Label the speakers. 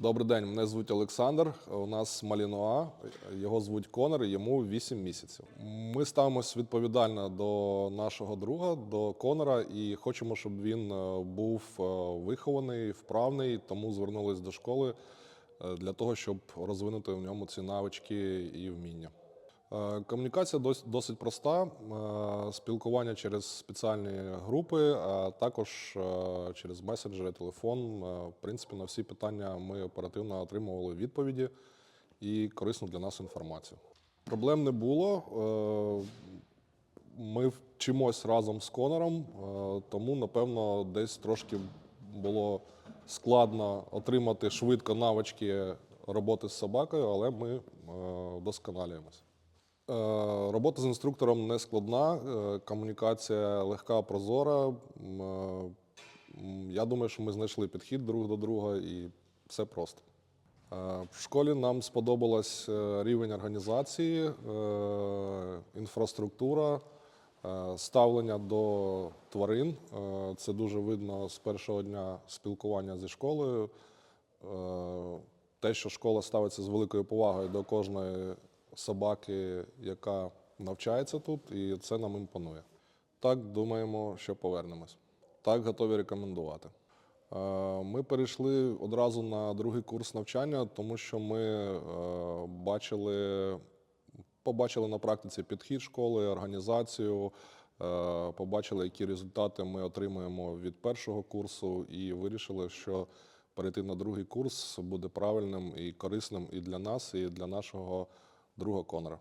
Speaker 1: Добрий день, мене звуть Олександр. У нас Малінуа, його звуть Конор, йому 8 місяців. Ми ставимось відповідально до нашого друга, до Конора, і хочемо, щоб він е, був е, вихований, вправний, тому звернулись до школи е, для того, щоб розвинути в ньому ці навички і вміння. Е, Комунікація досить проста. Е, Спілкування через спеціальні групи, а також е, через месенджери, телефон. В принципі, на всі питання ми оперативно отримували відповіді і корисну для нас інформацію. Проблем не було. Ми вчимось разом з Конором, тому, напевно, десь трошки було складно отримати швидко навички роботи з собакою, але ми вдосконалюємось. Е, Робота з інструктором не складна, е, комунікація легка, прозора. Е, Я думаю, що ми знайшли підхід друг до друга і все просто. В школі нам сподобалось рівень організації, інфраструктура, ставлення до тварин. Це дуже видно з першого дня спілкування зі школою. Те, що школа ставиться з великою повагою до кожної собаки, яка навчається тут, і це нам імпонує. Так, думаємо, що повернемось. Так, готові рекомендувати. Е, Ми перейшли одразу на другий курс навчання, тому що ми е, бачили, побачили на практиці підхід школи, організацію, е, побачили, які результати ми отримуємо від першого курсу, і вирішили, що перейти на другий курс буде правильним і корисним і для нас, і для нашого друга Конора.